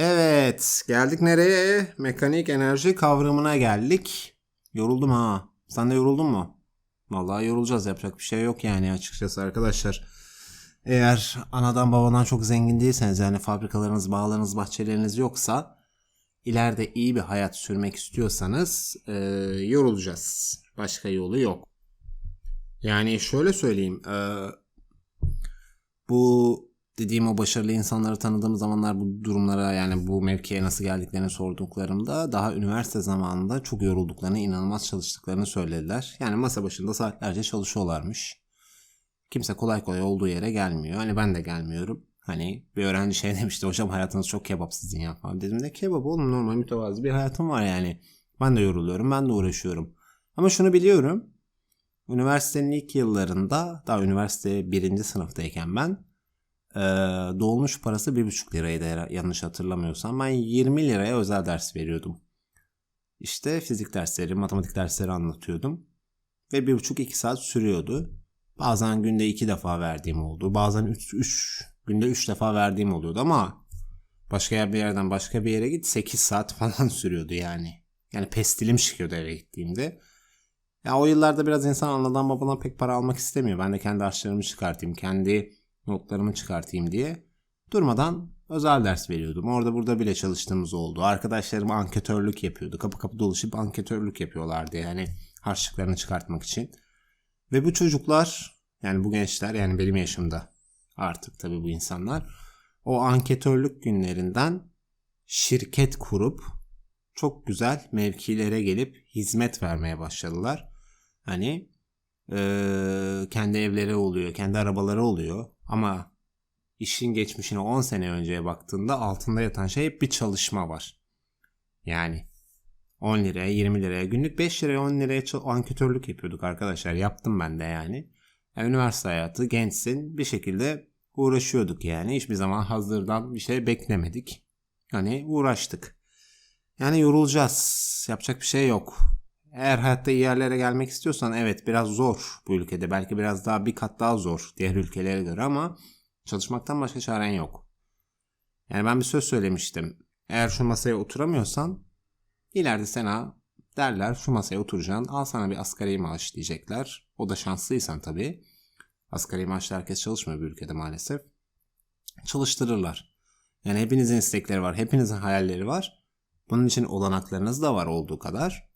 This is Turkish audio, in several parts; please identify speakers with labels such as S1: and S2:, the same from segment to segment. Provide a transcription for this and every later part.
S1: Evet, geldik nereye? Mekanik enerji kavramına geldik. Yoruldum ha. Sen de yoruldun mu? Vallahi yorulacağız yapacak bir şey yok yani açıkçası arkadaşlar. Eğer anadan babadan çok zengin değilseniz yani fabrikalarınız, bağlarınız, bahçeleriniz yoksa ileride iyi bir hayat sürmek istiyorsanız e, yorulacağız. Başka yolu yok. Yani şöyle söyleyeyim. e, bu dediğim o başarılı insanları tanıdığım zamanlar bu durumlara yani bu mevkiye nasıl geldiklerini sorduklarımda daha üniversite zamanında çok yorulduklarını, inanılmaz çalıştıklarını söylediler. Yani masa başında saatlerce çalışıyorlarmış. Kimse kolay kolay olduğu yere gelmiyor. Hani ben de gelmiyorum. Hani bir öğrenci şey demişti hocam hayatınız çok kebap sizin ya falan. Dedim de kebap oğlum normal mütevazı bir hayatım var yani. Ben de yoruluyorum ben de uğraşıyorum. Ama şunu biliyorum. Üniversitenin ilk yıllarında daha üniversite birinci sınıftayken ben ee, dolmuş parası 1,5 liraydı yanlış hatırlamıyorsam. Ben 20 liraya özel ders veriyordum. İşte fizik dersleri, matematik dersleri anlatıyordum. Ve 1,5-2 saat sürüyordu. Bazen günde 2 defa verdiğim oldu. Bazen 3, 3 günde 3 defa verdiğim oluyordu ama başka bir yerden başka bir yere git 8 saat falan sürüyordu yani. Yani pestilim çıkıyordu eve gittiğimde. Ya o yıllarda biraz insan anadan babadan pek para almak istemiyor. Ben de kendi harçlarımı çıkartayım, kendi notlarımı çıkartayım diye durmadan özel ders veriyordum. Orada burada bile çalıştığımız oldu. Arkadaşlarım anketörlük yapıyordu. Kapı kapı dolaşıp anketörlük yapıyorlardı yani harçlıklarını çıkartmak için. Ve bu çocuklar yani bu gençler yani benim yaşımda artık tabii bu insanlar o anketörlük günlerinden şirket kurup çok güzel mevkilere gelip hizmet vermeye başladılar. Hani ee, kendi evleri oluyor, kendi arabaları oluyor. Ama işin geçmişine 10 sene önceye baktığında altında yatan şey hep bir çalışma var. Yani 10 liraya 20 liraya günlük 5 liraya 10 liraya anketörlük yapıyorduk arkadaşlar. Yaptım ben de yani. yani. Üniversite hayatı gençsin bir şekilde uğraşıyorduk yani. Hiçbir zaman hazırdan bir şey beklemedik. Hani uğraştık. Yani yorulacağız. Yapacak bir şey yok. Eğer hayatta iyi yerlere gelmek istiyorsan evet biraz zor bu ülkede. Belki biraz daha bir kat daha zor diğer ülkelere göre ama çalışmaktan başka çaren yok. Yani ben bir söz söylemiştim. Eğer şu masaya oturamıyorsan ileride sana derler şu masaya oturacaksın al sana bir asgari maaş diyecekler. O da şanslıysan tabii. Asgari maaşla herkes çalışmıyor bu ülkede maalesef. Çalıştırırlar. Yani hepinizin istekleri var, hepinizin hayalleri var. Bunun için olanaklarınız da var olduğu kadar.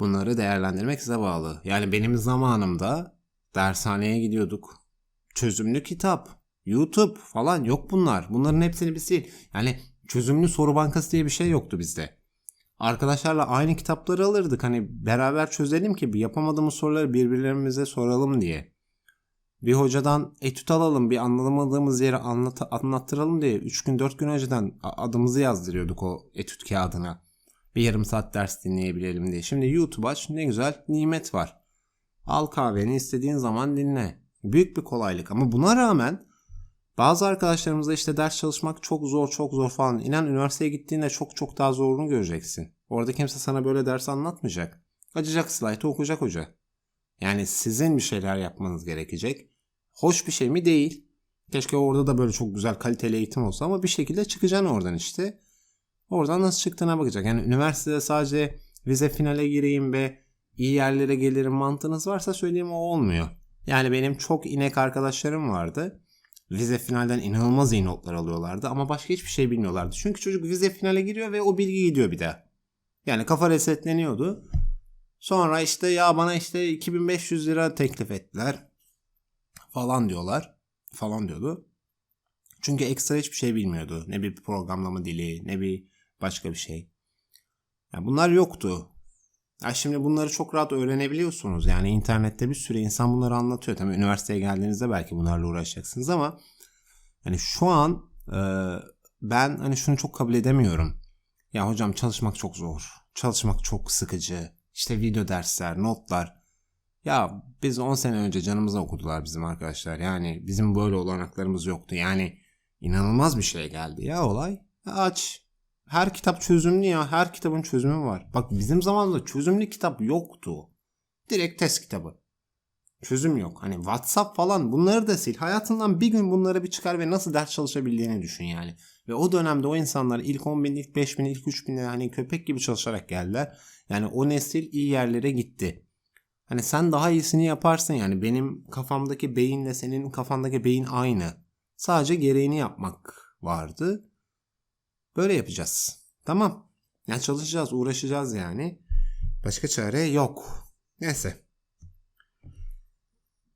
S1: Bunları değerlendirmek size bağlı. Yani benim zamanımda dershaneye gidiyorduk. Çözümlü kitap, YouTube falan yok bunlar. Bunların hepsini biz değil. Yani çözümlü soru bankası diye bir şey yoktu bizde. Arkadaşlarla aynı kitapları alırdık. Hani beraber çözelim ki yapamadığımız soruları birbirlerimize soralım diye. Bir hocadan etüt alalım, bir anlamadığımız yeri anlat anlattıralım diye 3 gün 4 gün önceden adımızı yazdırıyorduk o etüt kağıdına bir yarım saat ders dinleyebilelim diye. Şimdi YouTube aç ne güzel nimet var. Al kahveni istediğin zaman dinle. Büyük bir kolaylık ama buna rağmen bazı arkadaşlarımızda işte ders çalışmak çok zor çok zor falan. İnan üniversiteye gittiğinde çok çok daha zorunu göreceksin. Orada kimse sana böyle ders anlatmayacak. Açacak slaytı okuyacak hoca. Yani sizin bir şeyler yapmanız gerekecek. Hoş bir şey mi? Değil. Keşke orada da böyle çok güzel kaliteli eğitim olsa ama bir şekilde çıkacaksın oradan işte. Oradan nasıl çıktığına bakacak. Yani üniversitede sadece vize finale gireyim ve iyi yerlere gelirim mantığınız varsa söyleyeyim o olmuyor. Yani benim çok inek arkadaşlarım vardı. Vize finalden inanılmaz iyi notlar alıyorlardı ama başka hiçbir şey bilmiyorlardı. Çünkü çocuk vize finale giriyor ve o bilgi gidiyor bir daha. Yani kafa resetleniyordu. Sonra işte ya bana işte 2500 lira teklif ettiler falan diyorlar. Falan diyordu. Çünkü ekstra hiçbir şey bilmiyordu. Ne bir programlama dili, ne bir başka bir şey. Yani bunlar yoktu. Ya şimdi bunları çok rahat öğrenebiliyorsunuz. Yani internette bir sürü insan bunları anlatıyor. Tabii üniversiteye geldiğinizde belki bunlarla uğraşacaksınız ama hani şu an e, ben hani şunu çok kabul edemiyorum. Ya hocam çalışmak çok zor. Çalışmak çok sıkıcı. İşte video dersler, notlar. Ya biz 10 sene önce canımıza okudular bizim arkadaşlar. Yani bizim böyle olanaklarımız yoktu. Yani inanılmaz bir şey geldi ya olay. Aç her kitap çözümlü ya. Her kitabın çözümü var. Bak bizim zamanımızda çözümlü kitap yoktu. Direkt test kitabı. Çözüm yok. Hani WhatsApp falan bunları da sil. Hayatından bir gün bunları bir çıkar ve nasıl ders çalışabildiğini düşün yani. Ve o dönemde o insanlar ilk 10 bin, ilk 5 bin, ilk 3 bin hani köpek gibi çalışarak geldiler. Yani o nesil iyi yerlere gitti. Hani sen daha iyisini yaparsın yani benim kafamdaki beyinle senin kafandaki beyin aynı. Sadece gereğini yapmak vardı. Böyle yapacağız. Tamam. Yani çalışacağız, uğraşacağız yani. Başka çare yok. Neyse.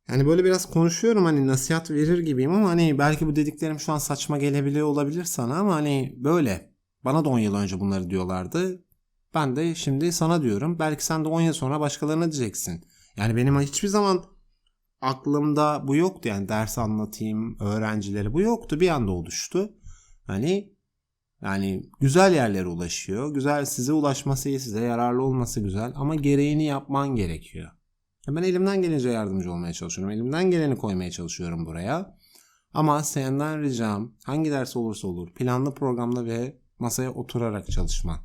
S1: Yani böyle biraz konuşuyorum hani nasihat verir gibiyim ama hani belki bu dediklerim şu an saçma gelebiliyor olabilir sana ama hani böyle. Bana da 10 yıl önce bunları diyorlardı. Ben de şimdi sana diyorum. Belki sen de 10 yıl sonra başkalarına diyeceksin. Yani benim hiçbir zaman aklımda bu yoktu yani ders anlatayım öğrencilere bu yoktu bir anda oluştu. Hani yani güzel yerlere ulaşıyor. Güzel size ulaşması iyi, size yararlı olması güzel ama gereğini yapman gerekiyor. Ben elimden gelince yardımcı olmaya çalışıyorum. Elimden geleni koymaya çalışıyorum buraya. Ama senden ricam hangi ders olursa olur planlı programda ve masaya oturarak çalışman.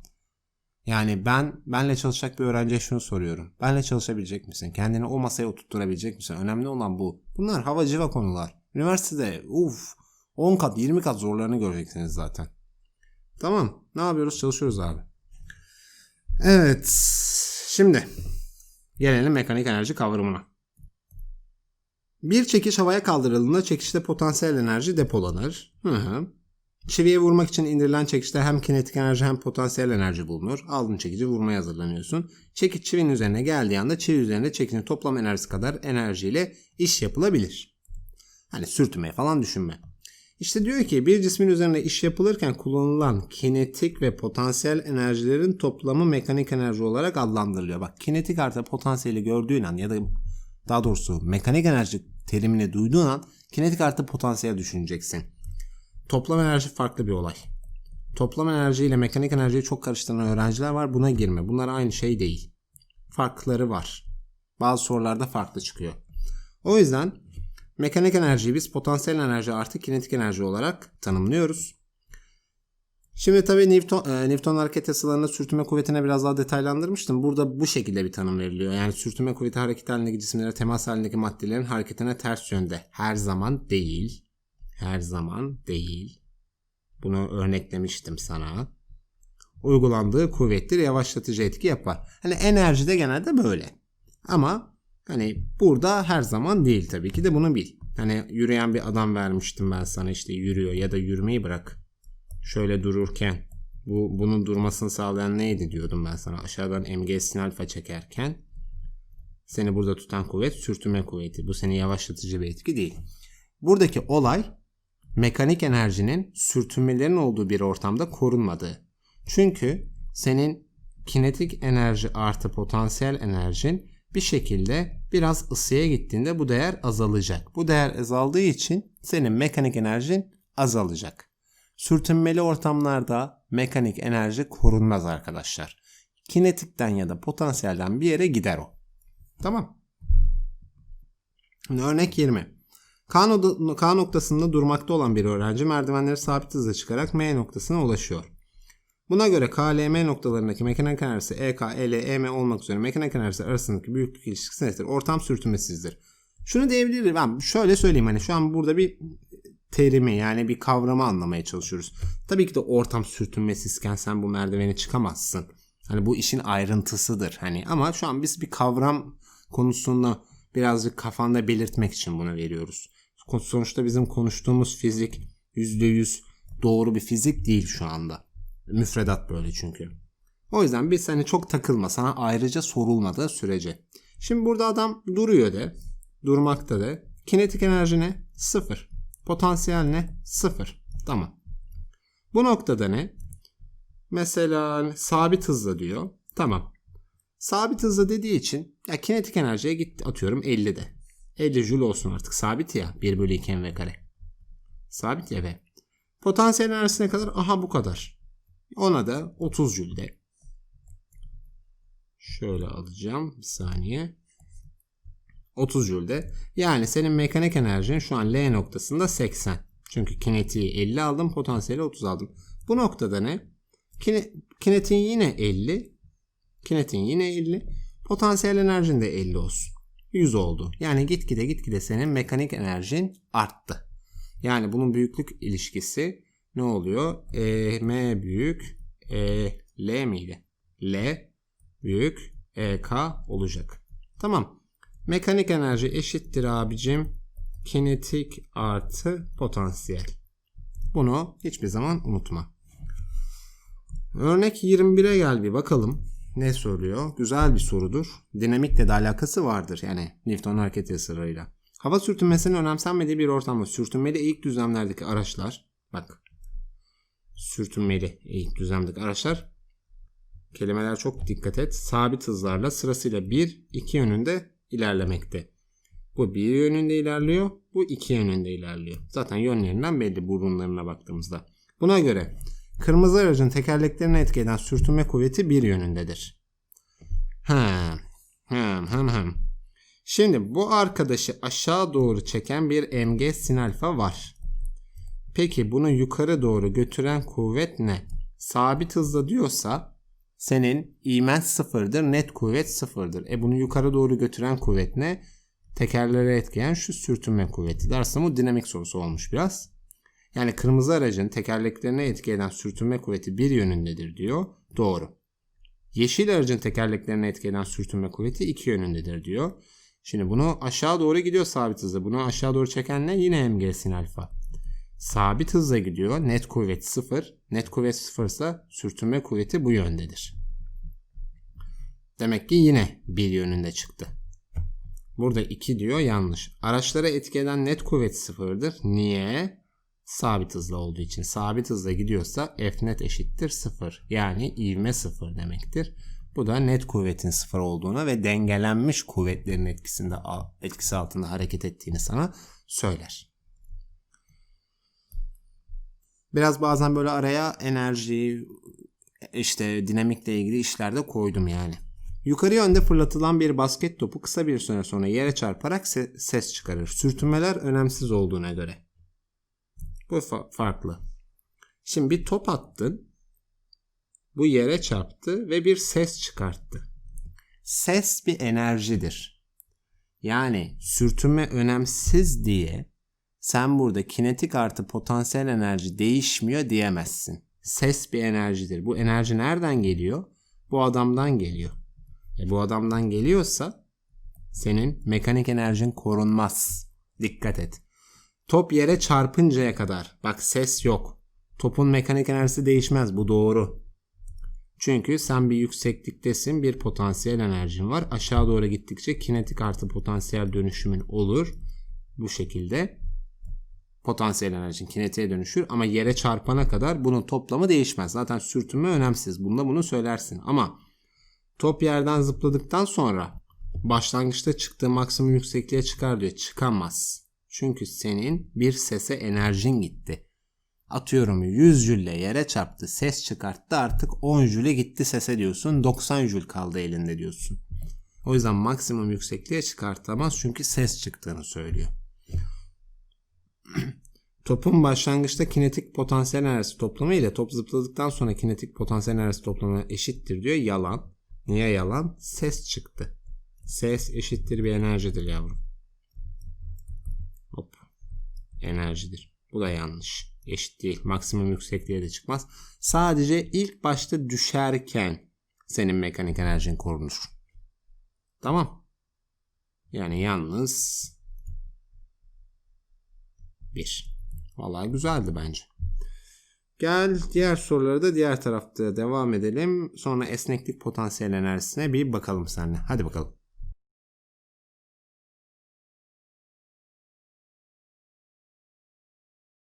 S1: Yani ben benle çalışacak bir öğrenciye şunu soruyorum. Benle çalışabilecek misin? Kendini o masaya oturtturabilecek misin? Önemli olan bu. Bunlar hava civa konular. Üniversitede uf 10 kat 20 kat zorlarını göreceksiniz zaten. Tamam. Ne yapıyoruz? Çalışıyoruz abi. Evet. Şimdi gelelim mekanik enerji kavramına. Bir çekiş havaya kaldırıldığında çekişte potansiyel enerji depolanır. Hı hı. Çiviye vurmak için indirilen çekişte hem kinetik enerji hem potansiyel enerji bulunur. Aldığın çekici vurmaya hazırlanıyorsun. Çekiç çivinin üzerine geldiği anda çivi üzerinde çekicin toplam enerjisi kadar enerjiyle iş yapılabilir. Hani sürtünmeyi falan düşünme. İşte diyor ki bir cismin üzerinde iş yapılırken kullanılan kinetik ve potansiyel enerjilerin toplamı mekanik enerji olarak adlandırılıyor. Bak kinetik artı potansiyeli gördüğün an ya da daha doğrusu mekanik enerji terimini duyduğun an kinetik artı potansiyel düşüneceksin. Toplam enerji farklı bir olay. Toplam enerji ile mekanik enerjiyi çok karıştıran öğrenciler var. Buna girme. Bunlar aynı şey değil. Farkları var. Bazı sorularda farklı çıkıyor. O yüzden mekanik enerjiyi biz potansiyel enerji artı kinetik enerji olarak tanımlıyoruz. Şimdi tabii Newton, e, Newton hareket yasalarında sürtünme kuvvetine biraz daha detaylandırmıştım. Burada bu şekilde bir tanım veriliyor. Yani sürtünme kuvveti hareket halindeki cisimlere temas halindeki maddelerin hareketine ters yönde. Her zaman değil her zaman değil. Bunu örneklemiştim sana. Uygulandığı kuvvettir yavaşlatıcı etki yapar. Hani enerjide genelde böyle. Ama hani burada her zaman değil tabii ki de bunu bil. Hani yürüyen bir adam vermiştim ben sana işte yürüyor ya da yürümeyi bırak. Şöyle dururken bu bunun durmasını sağlayan neydi diyordum ben sana aşağıdan MG alfa çekerken seni burada tutan kuvvet sürtünme kuvveti. Bu seni yavaşlatıcı bir etki değil. Buradaki olay mekanik enerjinin sürtünmelerin olduğu bir ortamda korunmadığı. Çünkü senin kinetik enerji artı potansiyel enerjin bir şekilde biraz ısıya gittiğinde bu değer azalacak. Bu değer azaldığı için senin mekanik enerjin azalacak. Sürtünmeli ortamlarda mekanik enerji korunmaz arkadaşlar. Kinetikten ya da potansiyelden bir yere gider o. Tamam. Şimdi örnek 20. K, K noktasında durmakta olan bir öğrenci merdivenleri sabit hızla çıkarak M noktasına ulaşıyor. Buna göre K, L, M noktalarındaki mekanik enerjisi EK, EL, EM olmak üzere mekanik enerjisi arasındaki büyüklük ilişkisi nedir? Ortam sürtünmesizdir. Şunu diyebilirim ben şöyle söyleyeyim hani şu an burada bir terimi yani bir kavramı anlamaya çalışıyoruz. Tabii ki de ortam sürtünmesizken sen bu merdiveni çıkamazsın. Hani bu işin ayrıntısıdır hani ama şu an biz bir kavram konusunda birazcık kafanda belirtmek için bunu veriyoruz. Sonuçta bizim konuştuğumuz fizik %100 doğru bir fizik değil şu anda. Müfredat böyle çünkü. O yüzden biz hani çok takılma sana ayrıca sorulmadığı sürece. Şimdi burada adam duruyor de. Durmakta de. Kinetik enerji ne? Sıfır. Potansiyel ne? Sıfır. Tamam. Bu noktada ne? Mesela sabit hızla diyor. Tamam. Sabit hızla dediği için ya kinetik enerjiye git atıyorum 50'de. 50 joule olsun artık. Sabit ya. 1 bölü 2 mv kare. Sabit ya ve potansiyel enerjisine kadar aha bu kadar. Ona da 30 joule Şöyle alacağım. Bir saniye. 30 joule Yani senin mekanik enerjin şu an L noktasında 80. Çünkü kinetiği 50 aldım. Potansiyeli 30 aldım. Bu noktada ne? Kine, kinetiğin yine 50. Kinetiğin yine 50. Potansiyel enerjin de 50 olsun. 100 oldu. Yani gitgide gitgide senin mekanik enerjin arttı. Yani bunun büyüklük ilişkisi ne oluyor? E, M büyük E, L miydi? L büyük E, K olacak. Tamam. Mekanik enerji eşittir abicim. Kinetik artı potansiyel. Bunu hiçbir zaman unutma. Örnek 21'e gel bir bakalım. Ne söylüyor? Güzel bir sorudur. Dinamikle de alakası vardır. Yani Newton hareket yasalarıyla. Hava sürtünmesinin önemsenmediği bir ortamda sürtünmeli ilk düzlemlerdeki araçlar bak sürtünmeli ilk düzlemdeki araçlar kelimeler çok dikkat et. Sabit hızlarla sırasıyla 1 2 yönünde ilerlemekte. Bu bir yönünde ilerliyor. Bu iki yönünde ilerliyor. Zaten yönlerinden belli burunlarına baktığımızda. Buna göre kırmızı aracın tekerleklerine etki eden sürtünme kuvveti bir yönündedir. Hem, hem, hem, hem. Şimdi bu arkadaşı aşağı doğru çeken bir mg sin alfa var. Peki bunu yukarı doğru götüren kuvvet ne? Sabit hızla diyorsa senin ivmen sıfırdır, net kuvvet sıfırdır. E bunu yukarı doğru götüren kuvvet ne? Tekerlere etkileyen şu sürtünme kuvveti. Dersin bu dinamik sorusu olmuş biraz. Yani kırmızı aracın tekerleklerine etki eden sürtünme kuvveti bir yönündedir diyor. Doğru. Yeşil aracın tekerleklerine etki eden sürtünme kuvveti iki yönündedir diyor. Şimdi bunu aşağı doğru gidiyor sabit hızla. Bunu aşağı doğru çeken ne? Yine mg sin alfa. Sabit hızla gidiyor. Net kuvvet sıfır. Net kuvvet sıfırsa sürtünme kuvveti bu yöndedir. Demek ki yine bir yönünde çıktı. Burada 2 diyor yanlış. Araçlara etki eden net kuvvet sıfırdır. Niye? Sabit hızla olduğu için. Sabit hızla gidiyorsa F net eşittir sıfır. Yani ivme sıfır demektir. Bu da net kuvvetin sıfır olduğuna ve dengelenmiş kuvvetlerin etkisinde etkisi altında hareket ettiğini sana söyler. Biraz bazen böyle araya enerji işte dinamikle ilgili işlerde koydum yani. Yukarı yönde fırlatılan bir basket topu kısa bir süre sonra yere çarparak se- ses çıkarır. Sürtünmeler önemsiz olduğuna göre. Bu fa- farklı. Şimdi bir top attın. Bu yere çarptı ve bir ses çıkarttı. Ses bir enerjidir. Yani sürtünme önemsiz diye sen burada kinetik artı potansiyel enerji değişmiyor diyemezsin. Ses bir enerjidir. Bu enerji nereden geliyor? Bu adamdan geliyor. E bu adamdan geliyorsa senin mekanik enerjin korunmaz. Dikkat et. Top yere çarpıncaya kadar bak ses yok. Topun mekanik enerjisi değişmez. Bu doğru. Çünkü sen bir yüksekliktesin. Bir potansiyel enerjin var. Aşağı doğru gittikçe kinetik artı potansiyel dönüşümün olur. Bu şekilde potansiyel enerjin kinetiğe dönüşür ama yere çarpana kadar bunun toplamı değişmez. Zaten sürtünme önemsiz. Bunda bunu söylersin. Ama top yerden zıpladıktan sonra başlangıçta çıktığı maksimum yüksekliğe çıkar diyor. Çıkamaz. Çünkü senin bir sese enerjin gitti. Atıyorum 100 jülle yere çarptı, ses çıkarttı artık 10 jüle gitti sese diyorsun. 90 jül kaldı elinde diyorsun. O yüzden maksimum yüksekliğe çıkartamaz çünkü ses çıktığını söylüyor. Topun başlangıçta kinetik potansiyel enerjisi toplamı ile top zıpladıktan sonra kinetik potansiyel enerjisi toplamı eşittir diyor. Yalan. Niye yalan? Ses çıktı. Ses eşittir bir enerjidir yavrum. Hop. Enerjidir. Bu da yanlış. Eşit değil. Maksimum yüksekliğe de çıkmaz. Sadece ilk başta düşerken senin mekanik enerjin korunur. Tamam. Yani yalnız 1. Vallahi güzeldi bence. Gel diğer soruları da diğer tarafta devam edelim. Sonra esneklik potansiyel enerjisine bir bakalım seninle. Hadi bakalım.